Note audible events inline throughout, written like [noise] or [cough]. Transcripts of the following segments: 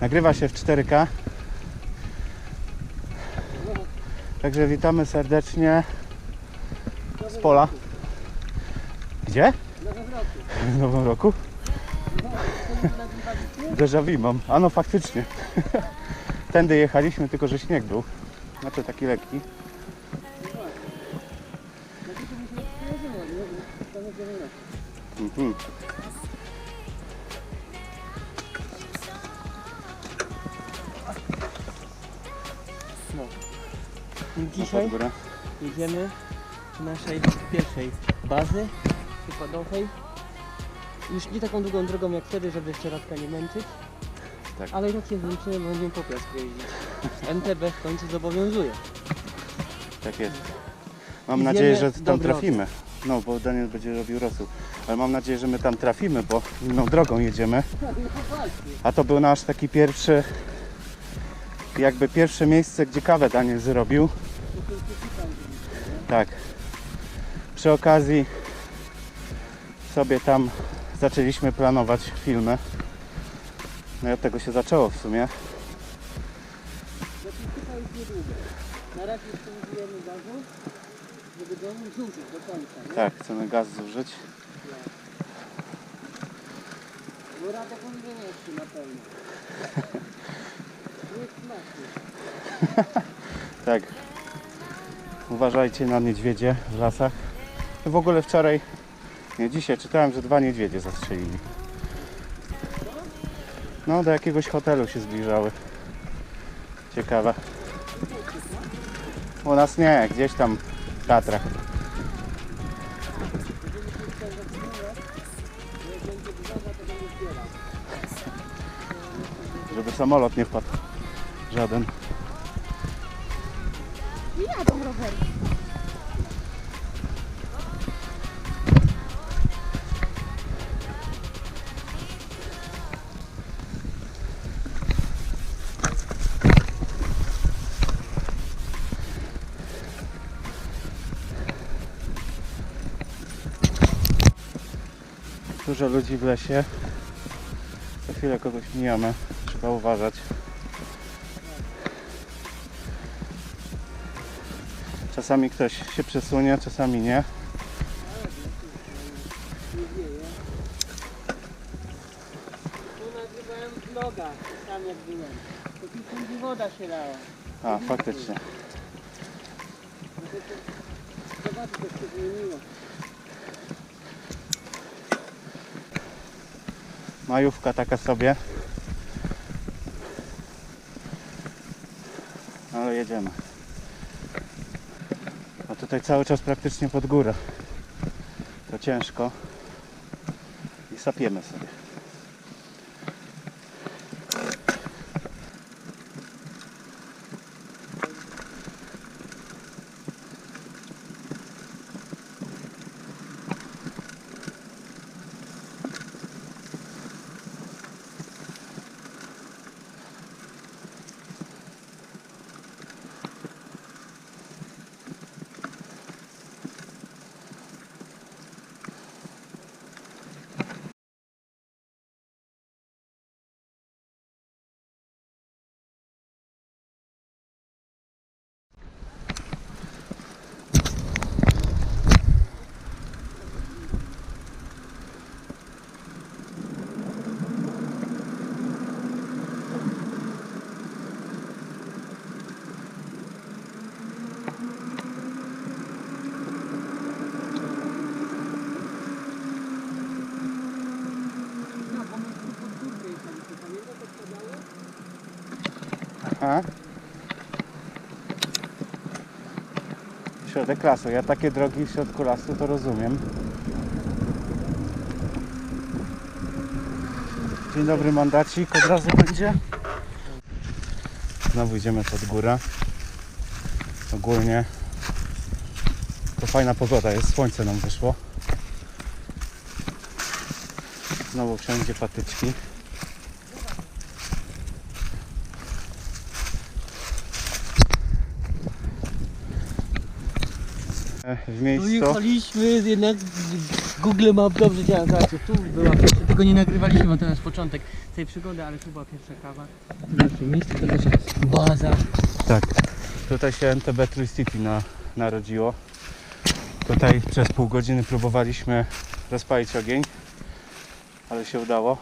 Nagrywa się w 4K. Także witamy serdecznie z pola. Gdzie? W nowym roku? Déjà vu mam. A no faktycznie. Tędy jechaliśmy, tylko że śnieg był. Znaczy taki lekki. Mhm. Dzisiaj jedziemy do naszej pierwszej bazy wykładowej. Już nie taką długą drogą jak wtedy, żeby jeszcze Radka nie męczyć. Tak. Ale i tak się zmęczymy, bo będziemy po piasku jeździć. MTB w końcu zobowiązuje. Tak jest. Mam nadzieję, że tam trafimy. No, bo Daniel będzie robił rosół. Ale mam nadzieję, że my tam trafimy, bo inną drogą jedziemy. A to był nasz taki pierwszy, jakby pierwsze miejsce, gdzie kawę Daniel zrobił. Tak. Przy okazji sobie tam zaczęliśmy planować filmy. No i od tego się zaczęło w sumie. Niedługo. Na razie jeszcze użyjemy gazu, żeby go zużyć do końca. Nie? Tak, chcemy gaz zużyć. Bo Radek on nie mieści [laughs] na pewno. Tak. Uważajcie na niedźwiedzie w lasach. W ogóle wczoraj, nie dzisiaj, czytałem, że dwa niedźwiedzie zastrzelili. No, do jakiegoś hotelu się zbliżały. Ciekawe. U nas nie, gdzieś tam w Tatrach. Żeby samolot nie wpadł. Żaden. Jadą rowery. Dużo ludzi w lesie. Co chwilę kogoś mijamy. Trzeba uważać. Czasami ktoś się przesunie, czasami nie. Tam jak. To woda się lała. A, faktycznie. Zobaczcie, co się zmieniło. Majówka taka sobie. Ale jedziemy. Tutaj cały czas praktycznie pod górę. To ciężko. I sapiemy sobie. Środek lasu. Ja takie drogi w środku lasu to rozumiem. Dzień dobry mandacik od razu będzie. Znowu idziemy pod górę. Ogólnie to fajna pogoda jest, słońce nam wyszło. Znowu wszędzie patyczki. W miejscu. jechaliśmy, jednak Google Map dobrze działa. Zobaczcie, tu była pierwsza, tego nie nagrywaliśmy, bo to nasz początek tej przygody, ale tu była pierwsza kawa. Nasze miejsce, to też jest baza. Tak. Tutaj się NTB City na, narodziło. Tutaj przez pół godziny próbowaliśmy rozpalić ogień, ale się udało.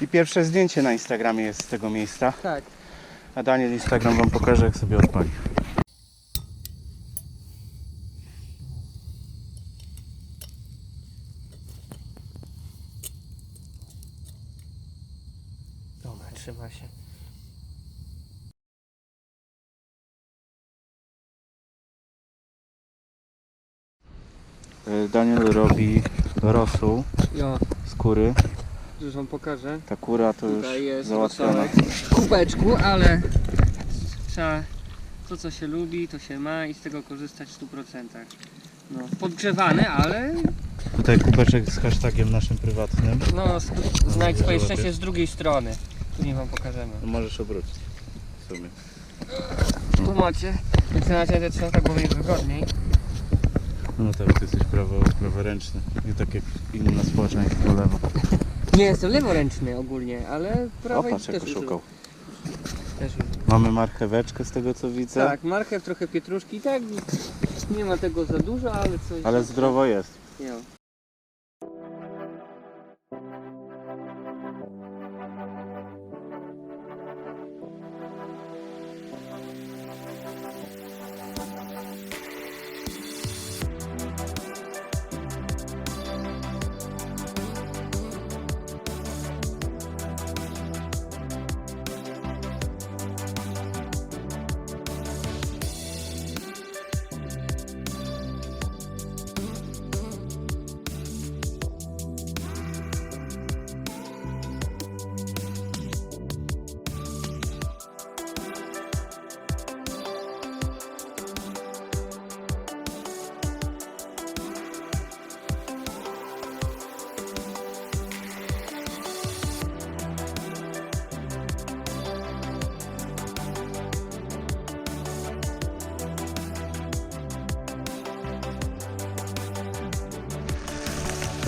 I pierwsze zdjęcie na Instagramie jest z tego miejsca. Tak. A Daniel Instagram wam pokaże jak sobie odpali. Trzyma się. Y, Daniel robi rosół Jo, z kury. już wam pokażę. Ta kura to już Tutaj jest załatwiona. rosołek w kubeczku, ale trzeba to co się lubi, to się ma i z tego korzystać w 100%. No, podgrzewane, ale Tutaj kubeczek z hashtagiem naszym prywatnym. no, z- znajdź swoje szczęście z drugiej strony. Później wam pokażemy. Możesz obrócić w sumie. Tu macie, więc na razie trzeba tak było wygodniej. No tak, ty jesteś prawo, praworęczny. Nie tak jak inne społeczeństwo lewo. Nie jestem leworęczny ogólnie, ale prawo Opatrz jak też. Też używam. Mamy marcheweczkę z tego co widzę. Tak, marchew, trochę pietruszki, tak nie ma tego za dużo, ale coś... Ale zdrowo jest. Jo.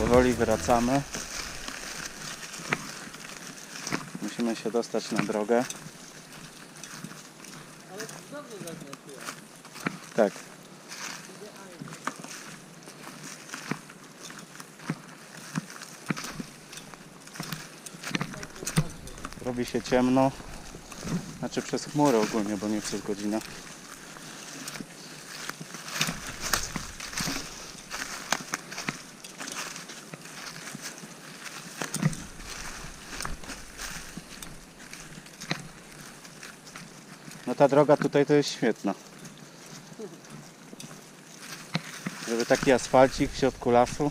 Powoli wracamy. Musimy się dostać na drogę. Ale dobrze. Tak. Robi się ciemno. Znaczy przez chmury ogólnie, bo nie przez godzinę. No ta droga tutaj to jest świetna. Żeby taki asfalcik w środku lasu.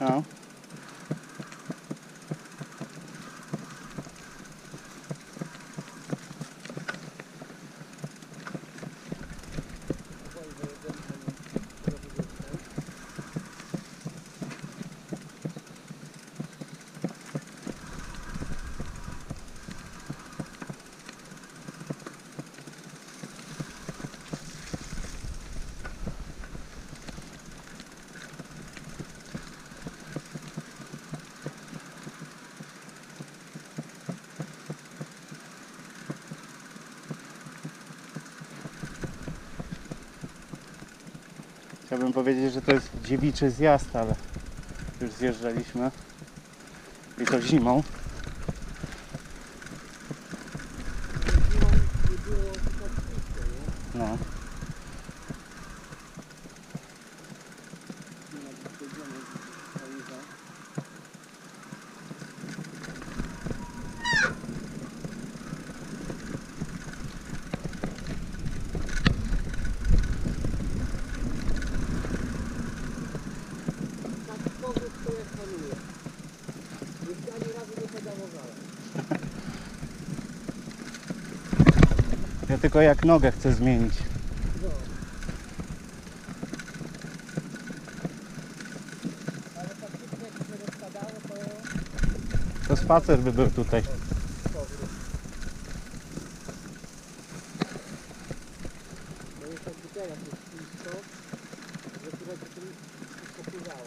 No. Powiedzieć, że to jest dziewiczy zjazd, ale już zjeżdżaliśmy. I to zimą. No. Tak powód to jak panuje. Jeszcze ani razu nie pedałowałem. Ja tylko jak nogę chcę zmienić. To spacer by był tutaj. powrót. No jest jakby teraz jest blisko, że które to tu popływało.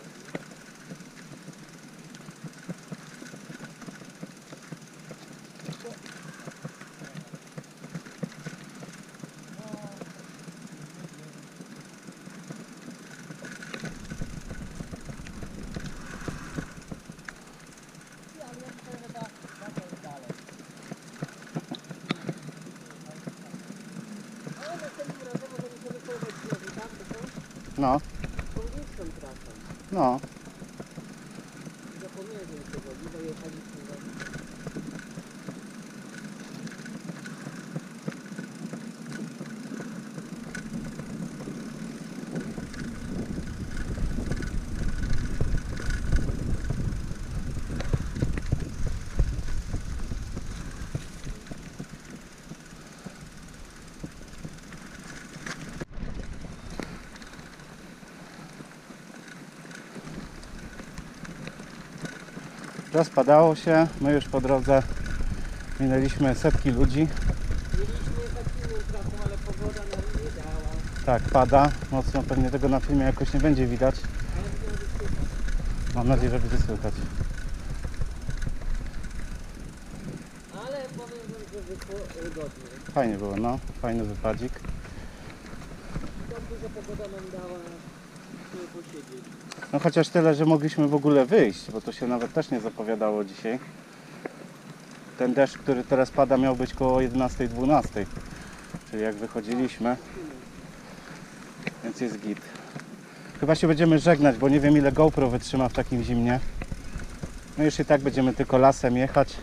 Ale następnym razem możemy sobie pojechać znowu tam, to są No, no. Rozpadało się. My już po drodze minęliśmy setki ludzi. Mieliśmy jechać inną trasą, ale pogoda nam nie dała. Tak, pada mocno. Pewnie tego na filmie jakoś nie będzie widać. Mam nadzieję, że będzie słychać. Ale powiem wam, że wyszło wygodnie. Fajnie było, no. Fajny wypadzik. Dobrze, że pogoda nam dała. No chociaż tyle, że mogliśmy w ogóle wyjść, bo to się nawet też nie zapowiadało dzisiaj. Ten deszcz, który teraz pada, miał być koło 11-12. Czyli jak wychodziliśmy, więc jest git. Chyba się będziemy żegnać, bo nie wiem ile GoPro wytrzyma w takim zimnie. No już i tak będziemy tylko lasem jechać.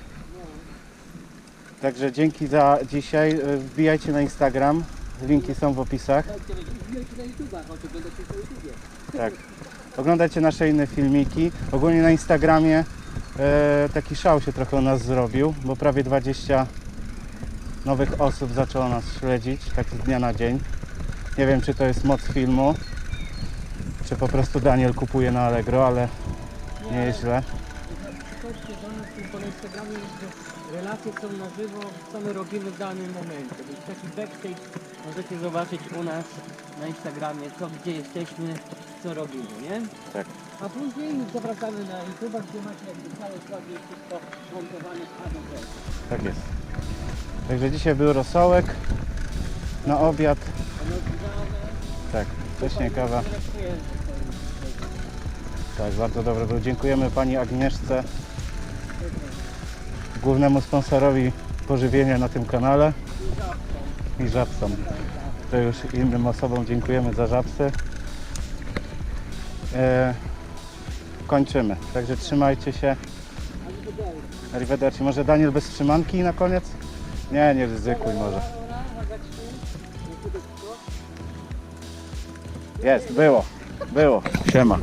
Także dzięki za dzisiaj. Wbijajcie na Instagram. Linki są w opisach. Tak, to. Oglądajcie nasze inne filmiki. Ogólnie na Instagramie e, taki szał się trochę u nas zrobił, bo prawie 20 nowych osób zaczęło nas śledzić, tak z dnia na dzień. Nie wiem, czy to jest moc filmu, czy po prostu Daniel kupuje na Allegro, ale nie jest źle. Do nas tylko na Instagramie, relacje są na żywo, co my robimy w danym momencie. Więc taki backstage możecie zobaczyć u nas na Instagramie, co, gdzie jesteśmy, co robimy, nie? Tak. A później już zawracamy na YouTube, gdzie macie jakby całe i wszystko montowane A do Z. Tak jest. Także dzisiaj był rosołek. na obiad. Tak, wcześniej kawa. Tak, bardzo dobry był. Dziękujemy Pani Agnieszce, głównemu sponsorowi pożywienia na tym kanale i żabsom. To już innym osobom dziękujemy za żabsy. E, kończymy, także trzymajcie się. Arrivederci. Może Daniel bez trzymanki na koniec? Nie, nie ryzykuj może. Jest, było, było. Siema.